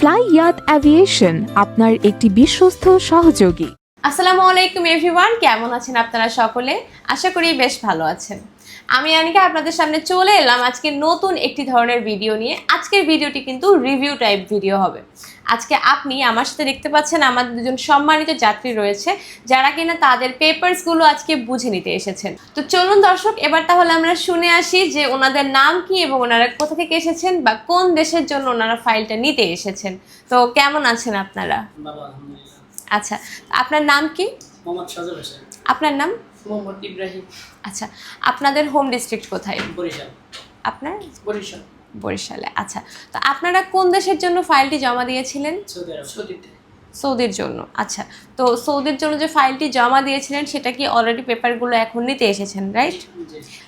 Fly ইয়াত aviation আপনার একটি বিশ্বস্ত সহযোগী। আসসালামু আলাইকুম, এভরিওয়ান। কেমন আছেন আপনারা সকলে? আশা করি বেশ ভালো আছেন। আমি আনিকা আপনাদের সামনে চলে এলাম আজকে নতুন একটি ধরনের ভিডিও নিয়ে। আজকের ভিডিওটি কিন্তু রিভিউ টাইপ ভিডিও হবে। আজকে আপনি আমার সাথে দেখতে পাচ্ছেন আমাদের দুজন সম্মানিত যাত্রী রয়েছে যারা কিনা তাদের পেপারসগুলো আজকে বুঝে নিতে এসেছেন। তো চলুন দর্শক এবার তাহলে আমরা শুনে আসি যে ওনাদের নাম কি এবং ওনারা কোথা থেকে এসেছেন বা কোন দেশের জন্য ওনারা ফাইলটা নিতে এসেছেন। তো কেমন আছেন আপনারা? আচ্ছা আপনার নাম কি? আপনার নাম? মোহাম্মদ ইব্রাহিম। আচ্ছা আপনাদের হোম ডিস্ট্রিক্ট কোথায়? বরিশাল। আপনার? বরিশাল। বরিশালে আচ্ছা। তো আপনারা কোন দেশের জন্য ফাইলটি জমা দিয়েছিলেন? সৌদিতে। সৌদির জন্য আচ্ছা। তো সৌদির জন্য যে ফাইলটি জমা দিয়েছিলেন সেটা কি অলরেডি পেপারগুলো এখন নিতে এসেছেন রাইট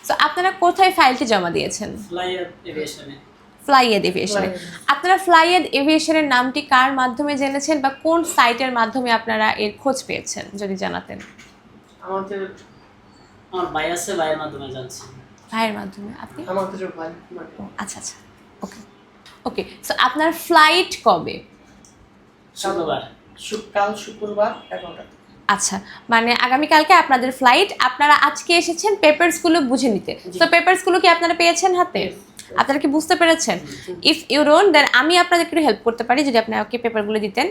তো আপনারা কোথায় ফাইলটি জমা দিয়েছেন? ফ্লাইয়েদ এভিয়েশনে আপনারা ফ্লাইয়েদ এভিয়েশনের নামটি কার মাধ্যমে জেনেছেন বা কোন সাইটের মাধ্যমে আপনারা এর খোঁজ পেয়েছেন যদি জানাতেন? আমাদের আমার ভাই আছে ভাইয়ের মাধ্যমে জানছি ভাইয়ের মাধ্যমে? আপনি? আমাদের ভাই মানে আচ্ছা আচ্ছা। ওকে। ওকে সো আপনার ফ্লাইট কবে? শুক্রবার। কাল শুক্রবার এগারোটা। আচ্ছা মানে আগামীকালকে আপনাদের ফ্লাইট আপনারা আজকে এসেছেন পেপারসগুলো বুঝে নিতে। তো পেপারসগুলো কি আপনারা পেয়েছেন হাতে? আপনারা কি বুঝতে পেরেছেন? ইফ ইউ ডোন্ট দেন আমি আপনাদেরকে একটু হেল্প করতে পারি যদি আপনি আমাকে পেপারগুলো দিতেন।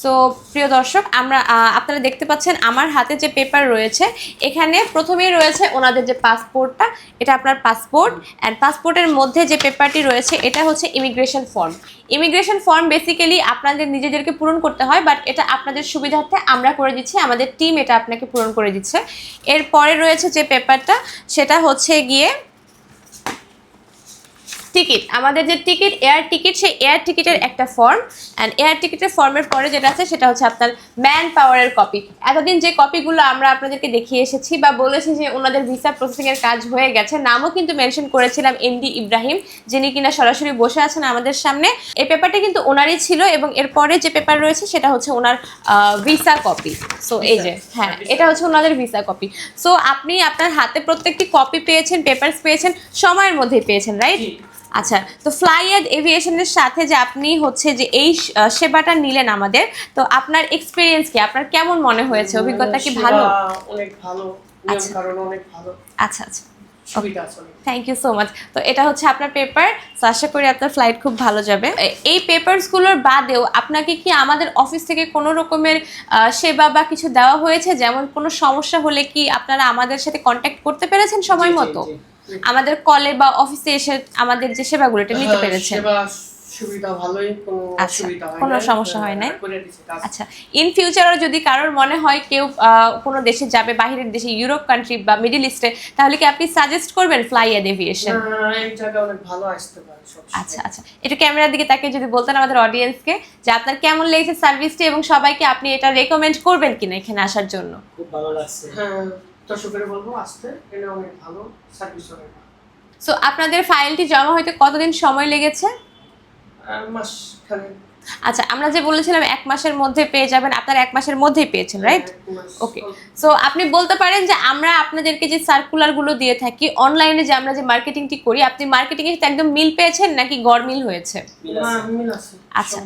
সো প্রিয় দর্শক, আমরা আপনারা দেখতে পাচ্ছেন আমার হাতে যে পেপার রয়েছে, এখানে প্রথমেই রয়েছে ওনাদের যে পাসপোর্টটা এটা আপনার পাসপোর্ট অ্যান্ড পাসপোর্টের মধ্যে যে পেপারটি রয়েছে, এটা হচ্ছে immigration form immigration form basically আপনাদের নিজেদেরকে পূরণ করতে হয় বাট এটা আপনাদের সুবিধার্থে আমরা করে দিচ্ছি, আমাদের টিম এটা আপনাকে পূরণ করে দিচ্ছে। এরপরে রয়েছে যে পেপারটা সেটা হচ্ছে গিয়ে টিকিট আমাদের যে টিকিট এয়ার টিকিট সেই এয়ার টিকিটের একটা ফর্ম অ্যান্ড এয়ার টিকিটের ফর্মের পরে যেটা আছে সেটা হচ্ছে আপনার ম্যান পাওয়ারের কপি এতদিন যে কপিগুলো আমরা আপনাদেরকে দেখিয়ে এসেছি বা বলেছি যে ওনাদের ভিসা প্রসেসিংয়ের কাজ হয়ে গেছে নামও কিন্তু মেনশন করেছিলাম এমডি ইব্রাহিম যিনি কিনা সরাসরি বসে আছেন আমাদের সামনে। এই পেপারটা কিন্তু ওনারই ছিল এবং এরপরে যে পেপার রয়েছে সেটা হচ্ছে ওনার ভিসা কপি সো এই যে হ্যাঁ এটা হচ্ছে ওনাদের ভিসা কপি সো আপনি আপনার হাতে প্রত্যেকটি কপি পেয়েছেন পেপারস পেয়েছেন সময়ের মধ্যেই পেয়েছেন রাইট। আচ্ছা তো ফ্লাইয়াদ এভিয়েশনের সাথে যে আপনি হচ্ছে যে এই সেবাটা নিলেন আমাদের তো আপনার এক্সপিরিয়েন্স কি? আপনার কেমন মনে হয়েছে? অভিজ্ঞতা কি ভালো? অনেক ভালো আচ্ছা। অনেক ভালো। আচ্ছা আচ্ছা। থ্যাংক ইউ সো মাচ তো এটা হচ্ছে আপনার পেপার তো আশা করি আপনার ফ্লাইট খুব ভালো যাবে। এই পেপারসগুলোর বাদেও আপনাকে কি আমাদের অফিস থেকে কোনো রকমের সেবা বা কিছু দেওয়া হয়েছে? যেমন কোনো সমস্যা হলে কি আপনারা আমাদের সাথে কন্ট্যাক্ট করতে পেরেছেন সময় মতো। আমাদের কলে বা অফিসে এসে আমাদের যে সেবাগুলো এটা নিতে হ্যাঁ, পেরেছেন সেবা সুবিধা ভালোই কোনো আচ্ছা। সমস্যা হয় নাই? হ্যাঁ। আচ্ছা ইন ফিউচারও যদি কারোর মনে হয় কেউ আহ, কোনো দেশে যাবে বাইরের দেশে ইউরোপ কান্ট্রি বা মিডল ইস্টে তাহলে কি আপনি সাজেস্ট করবেন ফ্লাই এভিয়েশন না, এই জায়গা অনেক ভালো আসতে পারে আচ্ছা আচ্ছা একটু ক্যামেরার দিকে তাকে যদি বলতেন আমাদের অডিয়েন্সকে যে আপনার কেমন লেগেছে সার্ভিসটি এবং সবাইকে আপনি এটা রেকমেন্ড করবেন কিনা এখানে আসার জন্য খুব ভালো লাগছে হ্যাঁ দর্শকের বলব আসতে এটা অনেক ভালো সার্ভিস ভালো সো আপনাদের ফাইলটি জমা হইতে কতদিন সময় লেগেছে? মাস আচ্ছা আমরা যে বলেছিলাম এক মাসের মধ্যে পেয়ে যাবেন আপনার এক মাসের মধ্যেই পেয়েছেন রাইট ওকে সো আপনি বলতে পারেন যে আমরা আপনাদেরকে যে সার্কুলারগুলো দিয়ে থাকি অনলাইনে যে আমরা যে মার্কেটিংটি করি আপনি মার্কেটিং এর একদম মিল পেয়েছেন নাকি হয়েছে? মিল আছে আচ্ছা।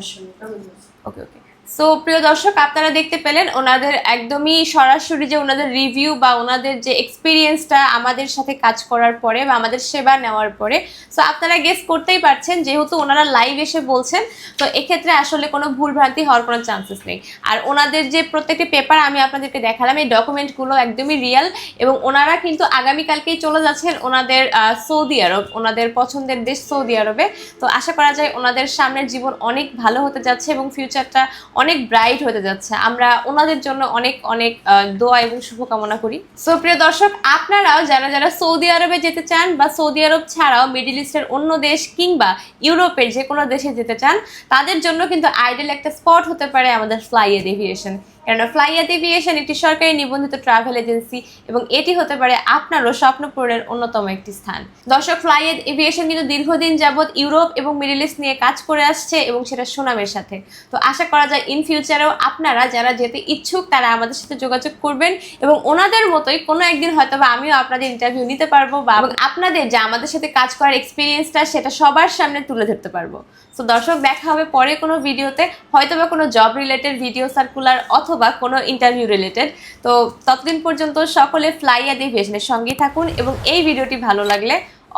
ওকে ওকে সো প্রিয় দর্শক, আপনারা দেখতে পেলেন ওনাদের একদমই সরাসরি যে ওনাদের রিভিউ বা ওনাদের যে এক্সপিরিয়েন্সটা আমাদের সাথে কাজ করার পরে বা আমাদের সেবা নেওয়ার পরে। সো আপনারা গেস করতেই পারছেন, যেহেতু ওনারা লাইভ এসে বলছেন, তো এক্ষেত্রে আসলে কোনো ভুলভ্রান্তি হওয়ার কোনো চান্সেস নেই। আর ওনাদের যে প্রত্যেকটি পেপার আমি আপনাদেরকে দেখালাম, এই ডকুমেন্টগুলো একদমই রিয়েল এবং ওনারা কিন্তু আগামীকালকেই চলে যাচ্ছেন ওনাদের সৌদি আরব, ওনাদের পছন্দের দেশ সৌদি আরবে। তো আশা করা যায় ওনাদের সামনের জীবন অনেক ভালো হতে যাচ্ছে এবং ফিউচারটা অনেক ব্রাইট হতে যাচ্ছে। আমরা ওনাদের জন্য অনেক অনেক দোয়া এবং শুভকামনা করি। সো প্রিয় দর্শক, আপনারাও যারা যারা সৌদি আরবে যেতে চান বা সৌদি আরব ছাড়াও মিডিল ইস্টের অন্য দেশ কিংবা ইউরোপের যে কোনো দেশে যেতে চান, তাদের জন্য কিন্তু আইডল একটা স্পট হতে পারে আমাদের ফ্লাই এভিয়েশন কেননা ফ্লাইয়াত এভিয়েশন একটি সরকারি নিবন্ধিত ট্রাভেল এজেন্সি এবং এটি হতে পারে আপনারও স্বপ্ন পূরণের অন্যতম একটি স্থান। দর্শক ফ্লাইয়েদ এভিয়েশন কিন্তু দীর্ঘদিন যাবৎ ইউরোপ এবং মিডল ইস্ট নিয়ে কাজ করে আসছে এবং সেটা সুনামের সাথে। তো আশা করা যায় ইন ফিউচারেও আপনারা যারা যেতে ইচ্ছুক, তারা আমাদের সাথে যোগাযোগ করবেন এবং ওনাদের মতোই কোনো একদিন হয়তো বা আমিও আপনাদের ইন্টারভিউ নিতে পারব বা আপনাদের যা আমাদের সাথে কাজ করার এক্সপিরিয়েন্সটা সেটা সবার সামনে তুলে ধরতে পারব। তো দর্শক, দেখা হবে পরে কোনো ভিডিওতে হয়তো বা কোনো জব রিলেটেড ভিডিও সার্কুলার অথবা কোনো ইন্টারভিউ রিলেটেড তো ততদিন পর্যন্ত সকলে ফ্লাইয়া দিয়ে ভেশনের সঙ্গেই থাকুন এবং এই ভিডিওটি ভালো লাগলে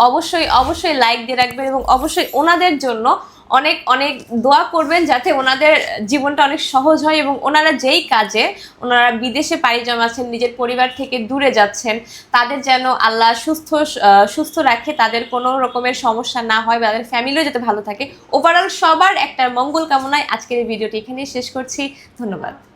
অবশ্যই অবশ্যই লাইক দিয়ে রাখবেন এবং অবশ্যই ওনাদের জন্য অনেক অনেক দোয়া করবেন যাতে ওনাদের জীবনটা অনেক সহজ হয় এবং ওনারা যেই কাজে, ওনারা বিদেশে পাড়ি জমাচ্ছেন, নিজের পরিবার থেকে দূরে যাচ্ছেন, তাদের যেন আল্লাহ সুস্থ সুস্থ রাখে, তাদের কোনো রকমের সমস্যা না হয় বা তাদের ফ্যামিলিও যাতে ভালো থাকে। ওভারঅল সবার একটা মঙ্গল কামনায় আজকের এই ভিডিওটি এখানেই শেষ করছি। ধন্যবাদ।